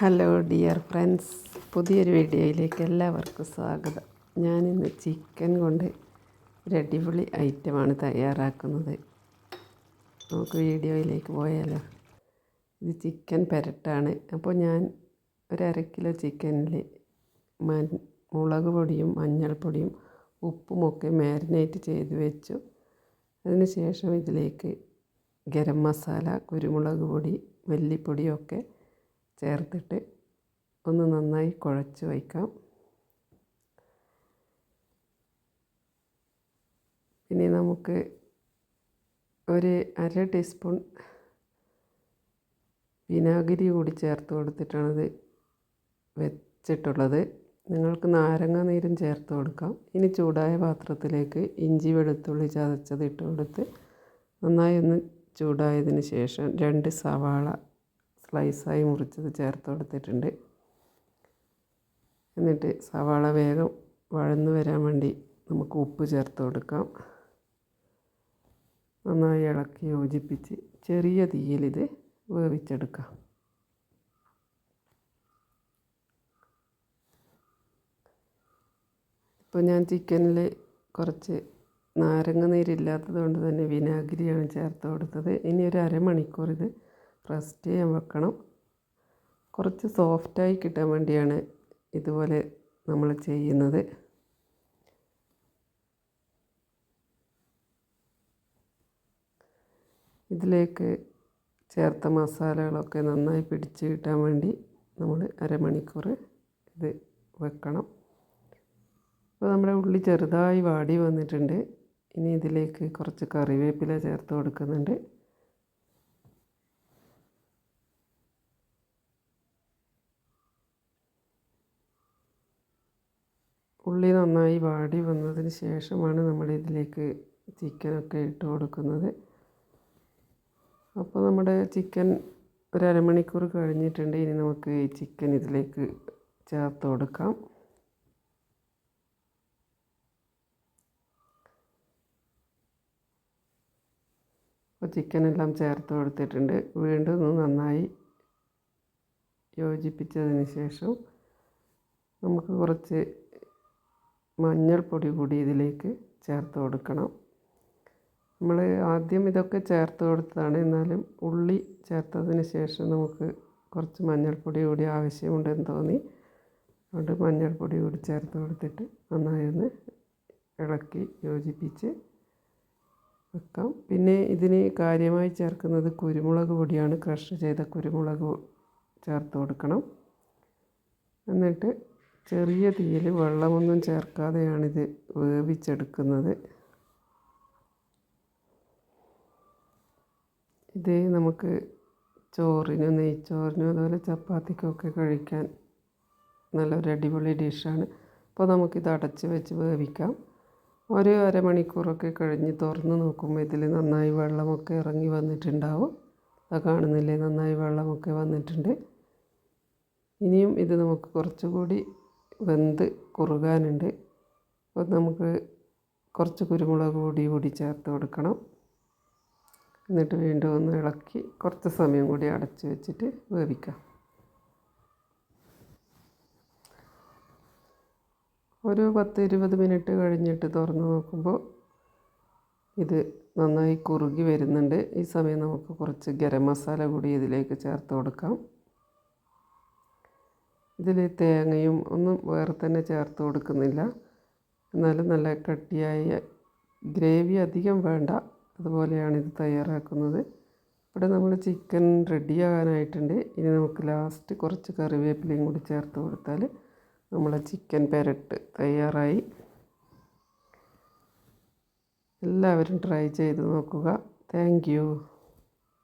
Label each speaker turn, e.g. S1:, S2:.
S1: Hello dear friends പുതിയൊരു വീഡിയോയിലേക്ക് എല്ലാവർക്കും സ്വാഗതം. ഞാനിന്ന് ചിക്കൻ കൊണ്ട് ഒരു അടിപൊളി ഐറ്റമാണ് തയ്യാറാക്കുന്നത്. നമുക്ക് വീഡിയോയിലേക്ക് പോയാലോ? ഇത് ചിക്കൻ പെരട്ടാണ്. അപ്പോൾ ഞാൻ ഒരു അര കിലോ ചിക്കനിൽ മൻ മുളക് പൊടിയും മഞ്ഞൾപ്പൊടിയും ഉപ്പുമൊക്കെ മാരിനേറ്റ് ചെയ്ത് വെച്ചു. അതിന് ശേഷം ഇതിലേക്ക് ഗരം മസാല കുരുമുളക് പൊടി മല്ലിപ്പൊടിയൊക്കെ ചേർത്തിട്ട് ഒന്ന് നന്നായി കുഴച്ച് വയ്ക്കാം. ഇനി നമുക്ക് ഒരു അര ടീസ്പൂൺ വിനാഗിരി കൂടി ചേർത്ത് കൊടുത്തിട്ടാണിത് വെച്ചിട്ടുള്ളത്. നിങ്ങൾക്ക് നാരങ്ങ നീരും ചേർത്ത് കൊടുക്കാം. ഇനി ചൂടായ പാത്രത്തിലേക്ക് ഇഞ്ചി വെളുത്തുള്ളി ചതച്ചത് ഇട്ട് കൊടുത്ത് നന്നായി ഒന്ന് ചൂടായതിന് ശേഷം രണ്ട് സവാള സ്ലൈസായി മുറിച്ചത് ചേർത്ത് കൊടുത്തിട്ടുണ്ട്. എന്നിട്ട് സവാള വേഗം വഴന്നു വരാൻ വേണ്ടി നമുക്ക് ഉപ്പ് ചേർത്ത് കൊടുക്കാം. നന്നായി ഇളക്കി യോജിപ്പിച്ച് ചെറിയ തീയിലിത് വേവിച്ചെടുക്കാം. ഇപ്പോൾ ഞാൻ ചിക്കനിൽ കുറച്ച് നാരങ്ങ നീരില്ലാത്തത് കൊണ്ട് തന്നെ വിനാഗിരിയാണ് ചേർത്ത് കൊടുത്തത്. ഇനി ഒരു അരമണിക്കൂർ ഇത് റെസ്റ്റ് ചെയ്യാൻ വെക്കണം. കുറച്ച് സോഫ്റ്റായി കിട്ടാൻ വേണ്ടിയാണ് ഇതുപോലെ നമ്മൾ ചെയ്യുന്നത്. ഇതിലേക്ക് ചേർത്ത മസാലകളൊക്കെ നന്നായി പിടിച്ച് കിട്ടാൻ വേണ്ടി നമ്മൾ അരമണിക്കൂർ ഇത് വെക്കണം. അപ്പോൾ നമ്മുടെ ഉള്ളി ചെറുതായി വാടി വന്നിട്ടുണ്ട്. ഇനി ഇതിലേക്ക് കുറച്ച് കറിവേപ്പില ചേർത്ത് കൊടുക്കുന്നുണ്ട്. ഉള്ളി നന്നായി വാടി വന്നതിന് ശേഷമാണ് നമ്മൾ ഇതിലേക്ക് ചിക്കനൊക്കെ ഇട്ട് കൊടുക്കുന്നത്. അപ്പോൾ നമ്മുടെ ചിക്കൻ ഒരു അരമണിക്കൂർ കഴിഞ്ഞിട്ടുണ്ട്. ഇനി നമുക്ക് ചിക്കൻ ഇതിലേക്ക് ചേർത്ത് കൊടുക്കാം. അപ്പോൾ ചിക്കനെല്ലാം ചേർത്ത് കൊടുത്തിട്ടുണ്ട്. വീണ്ടും നന്നായി യോജിപ്പിച്ചതിന് ശേഷം നമുക്ക് കുറച്ച് മഞ്ഞൾപ്പൊടി കൂടി ഇതിലേക്ക് ചേർത്ത് കൊടുക്കണം. നമ്മൾ ആദ്യം ഇതൊക്കെ ചേർത്ത് കൊടുത്തതാണ്. എന്നാലും ഉള്ളി ചേർത്തതിന് ശേഷം നമുക്ക് കുറച്ച് മഞ്ഞൾപ്പൊടി കൂടി ആവശ്യമുണ്ടെന്ന് തോന്നി. അതുകൊണ്ട് മഞ്ഞൾപ്പൊടി കൂടി ചേർത്ത് കൊടുത്തിട്ട് നന്നായി ഒന്ന് ഇളക്കി യോജിപ്പിച്ച് വെക്കാം. പിന്നെ ഇതിന് കാര്യമായി ചേർക്കുന്നത് കുരുമുളക് പൊടിയാണ്. ക്രഷ് ചെയ്ത കുരുമുളക് ചേർത്ത് കൊടുക്കണം. എന്നിട്ട് ചെറിയ തീയിൽ വെള്ളമൊന്നും ചേർക്കാതെയാണിത് വേവിച്ചെടുക്കുന്നത്. ഇത് നമുക്ക് ചോറിനും നെയ്ച്ചോറിനും അതുപോലെ ചപ്പാത്തിക്കൊക്കെ കഴിക്കാൻ നല്ലൊരു അടിപൊളി ഡിഷാണ്. അപ്പോൾ നമുക്കിത് അടച്ച് വെച്ച് വേവിക്കാം. ഒരു അരമണിക്കൂറൊക്കെ കഴിഞ്ഞ് തുറന്ന് നോക്കുമ്പോൾ ഇതിൽ നന്നായി വെള്ളമൊക്കെ ഇറങ്ങി വന്നിട്ടുണ്ടാവും. അത് കാണുന്നില്ലേ? നന്നായി വെള്ളമൊക്കെ വന്നിട്ടുണ്ട്. ഇനിയും ഇത് നമുക്ക് കുറച്ചുകൂടി വെന്ത് കുറുകാനുണ്ട്. അപ്പോൾ നമുക്ക് കുറച്ച് കുരുമുളക് പൊടി കൂടി ചേർത്ത് കൊടുക്കണം. എന്നിട്ട് വീണ്ടും ഒന്ന് ഇളക്കി കുറച്ച് സമയം കൂടി അടച്ച് വെച്ചിട്ട് വേവിക്കാം. ഒരു പത്ത് ഇരുപത് മിനിറ്റ് കഴിഞ്ഞിട്ട് തുറന്ന് നോക്കുമ്പോൾ ഇത് നന്നായി കുറുകി വരുന്നുണ്ട്. ഈ സമയം നമുക്ക് കുറച്ച് ഗരം മസാല കൂടി ഇതിലേക്ക് ചേർത്ത് കൊടുക്കാം. ഇതിൽ തേങ്ങയും ഒന്നും വേറെ തന്നെ ചേർത്ത് കൊടുക്കുന്നില്ല. എന്നാലും നല്ല കട്ടിയായ ഗ്രേവി അധികം വേണ്ട. അതുപോലെയാണ് ഇത് തയ്യാറാക്കുന്നത്. ഇവിടെ നമ്മൾ ചിക്കൻ റെഡിയാകാനായിട്ടുണ്ട് ഇനി നമുക്ക് ലാസ്റ്റ് കുറച്ച് കറിവേപ്പിലയും കൂടി ചേർത്ത് കൊടുത്താൽ നമ്മളെ ചിക്കൻ പെരട്ട് തയ്യാറായി. എല്ലാവരും ട്രൈ ചെയ്ത് നോക്കുക. താങ്ക്